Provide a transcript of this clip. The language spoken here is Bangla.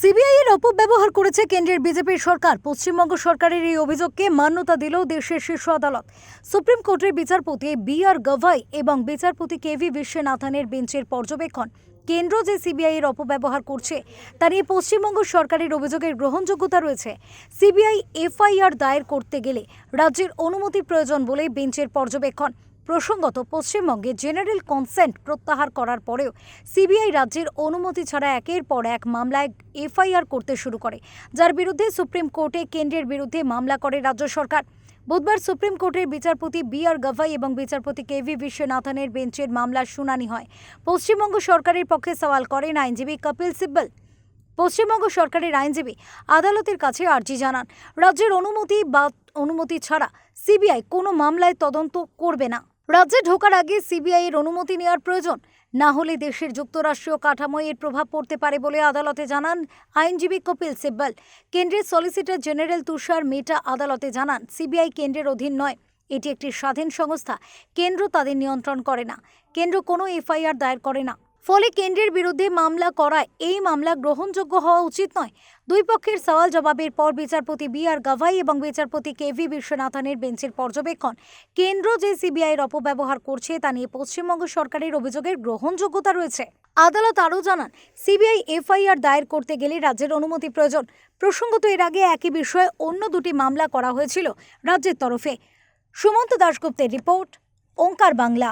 সিবিআই এর অপব্যবহার করেছে কেন্দ্রের বিজেপির সরকার। পশ্চিমবঙ্গ সরকারের এই অভিযোগকে মান্যতা দিল দেশের শীর্ষ আদালত। সুপ্রিম কোর্টের বিচারপতি বি আর গভাই এবং বিচারপতি কে ভি বিশ্বনাথনের বেঞ্চের পর্যবেক্ষণ। কেন্দ্র যে সিবিআই এর অপব্যবহার করছে, তা নিয়ে পশ্চিমবঙ্গ সরকারের অভিযোগের গ্রহণযোগ্যতা রয়েছে। সিবিআই এফআইআর দায়ের করতে গেলে রাজ্যের অনুমতি প্রয়োজন বলে বেঞ্চের পর্যবেক্ষণ। প্রসঙ্গত, পশ্চিমবঙ্গে জেনারেল কনসেন্ট প্রত্যাহার করার পরেও সিবিআই রাজ্যের অনুমতি ছাড়া একের পর এক মামলায় এফআইআর করতে শুরু করে, যার বিরুদ্ধে সুপ্রিম কোর্টে কেন্দ্রের বিরুদ্ধে মামলা করে রাজ্য সরকার। বুধবার সুপ্রিম কোর্টের বিচারপতি বি আর গাভাই এবং বিচারপতি কে ভি বিশ্বনাথনের বেঞ্চের মামলার শুনানি হয়। পশ্চিমবঙ্গ সরকারের পক্ষে সওয়াল করেন আইনজীবী কপিল সিব্বল। পশ্চিমবঙ্গ সরকারের আইনজীবী আদালতের কাছে আর্জি জানান, রাজ্যের অনুমতি বা অনুমতি ছাড়া সিবিআই কোনো মামলায় তদন্ত করবে না। রাজ্যে ঢোকার আগে সিবিআই এর অনুমতি নেওয়ার প্রয়োজন। না হলে দেশের যুক্তরাষ্ট্রীয় কাঠামোয় এর প্রভাব পড়তে পারে বলে আদালতে জানান আইনজীবী কপিল সিব্বাল। কেন্দ্রের সলিসিটর জেনারেল তুষার মেটা আদালতে জানান, সিবিআই কেন্দ্রের অধীন নয়। এটি একটি স্বাধীন সংস্থা। কেন্দ্র তাদের নিয়ন্ত্রণ করে না। কেন্দ্র কোনো এফআইআর দায়ের করে না। ফলে কেন্দ্রের বিরুদ্ধে মামলা করায় এই মামলা গ্রহণযোগ্য হওয়া উচিত নয়। দুই পক্ষের সওয়াল জবাবের পর বিচারপতি বি আর গাভাই এবং বিচারপতি কে ভি বিশ্বনাথনের বেঞ্চের পর্যবেক্ষণ। কেন্দ্র যে সিবিআইয়ের অপব্যবহার করছে তা নিয়ে পশ্চিমবঙ্গ সরকারের অভিযোগের গ্রহণযোগ্যতা রয়েছে। আদালত আরও জানান, সিবিআই এফআইআর দায়ের করতে গেলে রাজ্যের অনুমতি প্রয়োজন। প্রসঙ্গত এর আগে একই বিষয়ে অন্য দুটি মামলা করা হয়েছিল রাজ্যের তরফে। সুমন্ত দাশগুপ্তের রিপোর্ট, ওঙ্কার বাংলা।